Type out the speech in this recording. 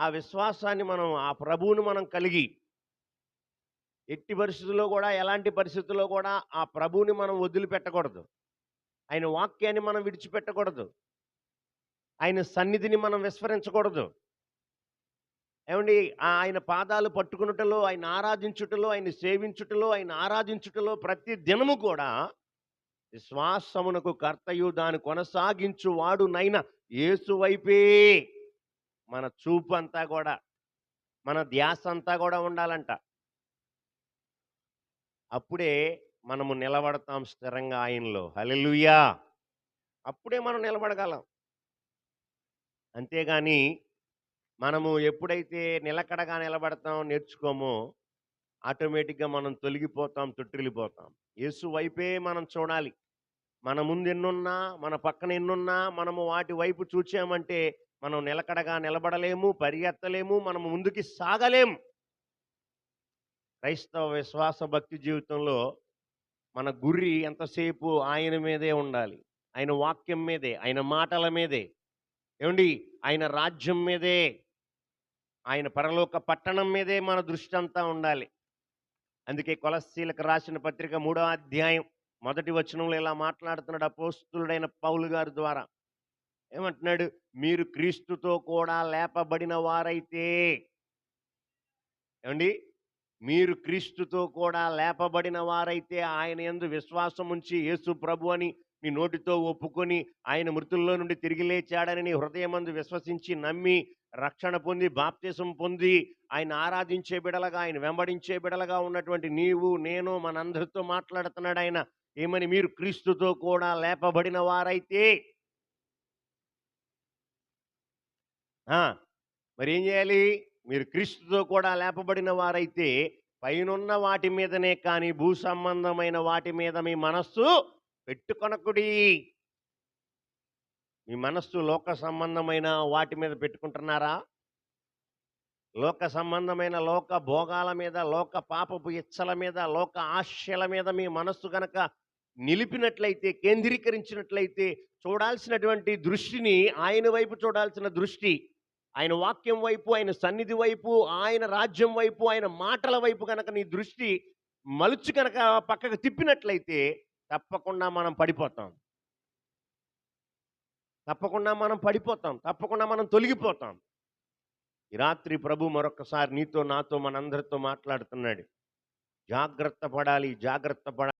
ఆ విశ్వాసాన్ని మనం ఆ ప్రభువుని మనం కలిగి ఎట్టి పరిస్థితుల్లో కూడా ఎలాంటి పరిస్థితుల్లో కూడా ఆ ప్రభువుని మనం వదిలిపెట్టకూడదు. ఆయన వాక్యాన్ని మనం విడిచిపెట్టకూడదు. ఆయన సన్నిధిని మనం విస్మరించకూడదు. ఏమండి? ఆ ఆయన పాదాలు పట్టుకున్నటలో ఆయన ఆరాధించుటలో ఆయన సేవించుటలో ఆయన ఆరాధించుటలో ప్రతి దినము కూడా విశ్వాసమునకు కర్తయు దాన్ని కొనసాగించు వాడు నైన యేసు వైపే మన చూపు అంతా కూడా మన ధ్యాస అంతా కూడా ఉండాలంట. అప్పుడే మనము నిలబడతాం స్థిరంగా ఆయనలో. హలెలుయా అప్పుడే మనం నిలబడగలం. అంతేగాని మనము ఎప్పుడైతే నిలకడగా నిలబడతాం నేర్చుకోమో ఆటోమేటిక్గా మనం తొలగిపోతాం తొట్టిల్లిపోతాం. యేసు వైపే మనం చూడాలి. మన ముందు ఎన్నున్నా మన పక్కన ఎన్నున్నా మనము వాటి వైపు చూచామంటే మనం నిలకడగా నిలబడలేము పరిగెత్తలేము మనం ముందుకి సాగలేము. క్రైస్తవ విశ్వాస భక్తి జీవితంలో మన గురి ఎంతసేపు ఆయన మీదే ఉండాలి? ఆయన వాక్యం మీదే ఆయన మాటల మీదే. ఏమండి? ఆయన రాజ్యం మీదే. ఆయన పరలోక పట్టణం మీదే మన దృష్టి అంతా ఉండాలి. అందుకే కొలశీలకు రాసిన పత్రిక మూడో అధ్యాయం మొదటి వచనంలో ఇలా మాట్లాడుతున్నాడు అపోస్తుడైన పౌలు గారి ద్వారా. ఏమంటున్నాడు? మీరు క్రీస్తుతో కూడా లేపబడిన వారైతే ఏమండి? మీరు క్రీస్తుతో కూడా లేపబడిన వారైతే ఆయన ఎందు విశ్వాసం ఉంచి యేసు ప్రభు అని నీ నోటితో ఒప్పుకొని ఆయన మృతుల్లో నుండి తిరిగి లేచాడని నీ హృదయమందు విశ్వసించి నమ్మి రక్షణ పొంది బాప్తిసం పొంది ఆయన ఆరాధించే బిడలగా ఆయన వెంబడించే బిడలగా ఉన్నటువంటి నీవు నేను మనందరితో మాట్లాడుతున్నాడు ఆయన. ఏమని? మీరు క్రీస్తుతో కూడా లేపబడిన వారైతే ఆ, మరి ఏం చేయాలి మీరు క్రీస్తుతో కూడా లేపబడిన వారైతే పైనున్న వాటి మీదనే కానీ భూ సంబంధమైన వాటి మీద మీ మనస్సు పెట్టుకొనకుడి. మీ మనస్సు లోక సంబంధమైన వాటి మీద పెట్టుకుంటున్నారా? లోక సంబంధమైన లోక భోగాల మీద లోక పాపపు ఇచ్చల మీద లోక ఆశల మీద మీ మనస్సు గనక నిలిపినట్లయితే కేంద్రీకరించినట్లయితే చూడాల్సినటువంటి దృష్టిని ఆయన వైపు చూడాల్సిన దృష్టి ఆయన వాక్యం వైపు ఆయన సన్నిధి వైపు ఆయన రాజ్యం వైపు ఆయన మాటల వైపు కనుక నీ దృష్టి మలుచు కనుక పక్కకు తిప్పినట్లయితే తప్పకుండా మనం పడిపోతాం. తప్పకుండా మనం పడిపోతాం. తప్పకుండా మనం తొలగిపోతాం. ఈ రాత్రి ప్రభు మరొకసారి నీతో నాతో మనందరితో మాట్లాడుతున్నాడు. జాగ్రత్త పడాలి జాగ్రత్త పడాలి